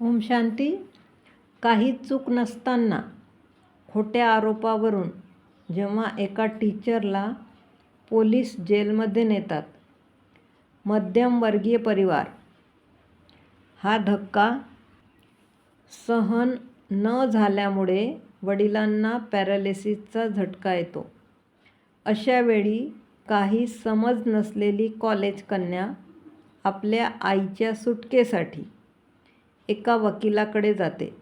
ओम शांती. काही चूक नसताना खोट्या आरोपावरून जेव्हा एका टीचरला पोलीस जेलमध्ये नेतात मध्यमवर्गीय परिवार हा धक्का सहन न झाल्यामुळे वडिलांना पॅरालिसिसचा झटका येतो. अशावेळी काही समज नसलेली कॉलेज कन्या आपल्या आईच्या सुटकेसाठी एका वकिलाकडे जाते.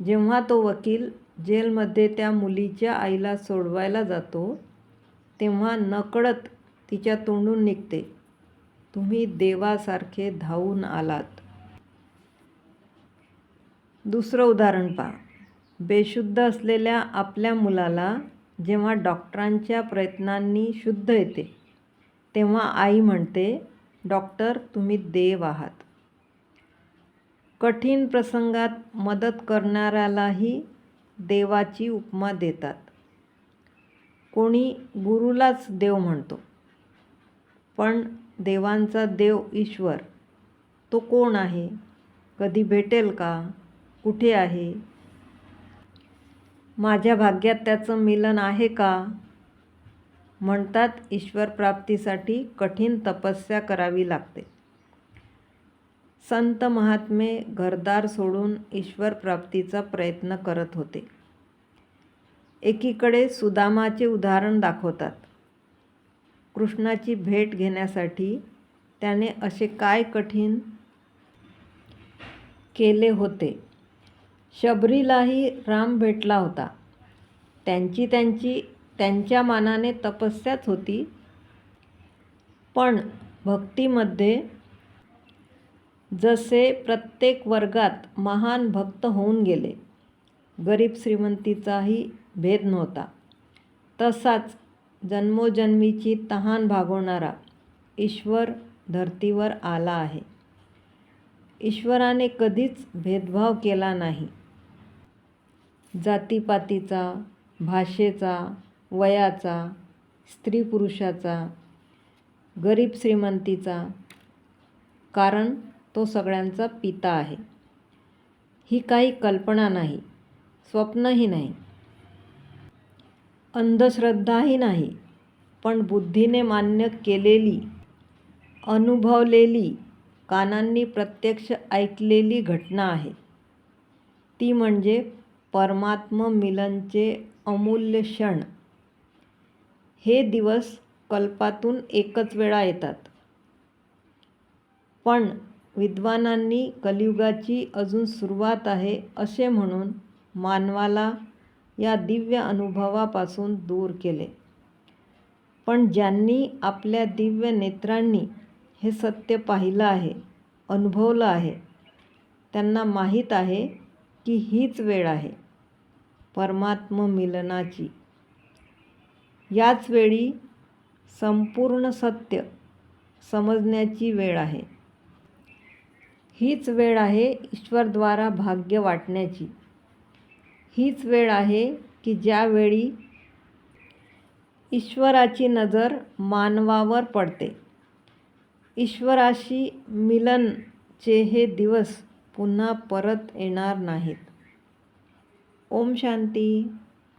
जेव्हा तो वकील जेलमध्ये त्या मुलीच्या आईला सोडवायला जातो तेव्हा नकळत तिच्या तोंडून निघते. तुम्ही देवासारखे धावून आलात. दुसरं उदाहरण पहा. बेशुद्ध असलेल्या आपल्या मुलाला जेव्हा डॉक्टरांच्या प्रयत्नांनी शुद्ध येते तेव्हा आई म्हणते डॉक्टर तुम्ही देव आहात. कठीण प्रसंगात मदत करणाऱ्यालाही देवाची उपमा देतात. कोणी गुरुलाच देव म्हणतो पण देवांचा देव ईश्वर तो कोण आहे? कधी भेटेल का? कुठे आहे? माझ्या भाग्यात त्याचं मिलन आहे का? म्हणतात ईश्वर प्राप्तीसाठी कठीण तपस्या करावी लागते. संत महात्मे घरदार सोडून ईश्वर प्राप्तीचा प्रयत्न करत होते. एकीकडे सुदामाचे उदाहरण दाखवतात. कृष्णाची भेट घेण्यासाठी त्याने असे काय कठीण केले होते? शबरीलाही राम भेटला होता. त्यांची त्यांची त्यांच्या मानाने तपस्याच होती. पण भक्तीमध्ये जसे प्रत्येक वर्गात महान भक्त होऊन गेले. गरीब श्रीमंतीचाही भेद नव्हता. तसाच जन्मोजन्मीची तहान भागवणारा ईश्वर धर्तीवर आला आहे. ईश्वराने कधीच भेदभाव केला नाही. जातीपातीचा भाषेचा वयाचा स्त्री पुरुषाचा गरीब श्रीमंतीचा. कारण तो सगळ्यांचा पिता आहे. ही काही कल्पना नाही स्वप्नही नाही. अंधश्रद्धाही नाही पण बुद्धीने मान्य केलेली अनुभवलेली कानांनी प्रत्यक्ष ऐकलेली घटना आहे. ती म्हणजे परमात्म मिलनचे अमूल्य क्षण. हे दिवस कल्पातून एकच वेळा येतात. पण विद्वानांनी कलियुगाची अजून सुरुवात आहे असे म्हणून मानवाला या दिव्य अनुभवापासून दूर केले. पण ज्यांनी आपल्या दिव्य नेत्रांनी हे सत्य पाहिलं आहे अनुभवलं आहे त्यांना माहीत आहे की हीच वेळ आहे परमात्म मिलनाची. याच वेळी संपूर्ण सत्य समजण्याची वेळ आहे. हीच वेळ आहे ईश्वरद्वारा भाग्य वाटण्याची. हीच वेळ आहे की ज्यावेळी ईश्वराची नजर मानवावर पडते. ईश्वराशी मिलनचे हे दिवस पुन्हा परत येणार नाहीत. ओम शांती.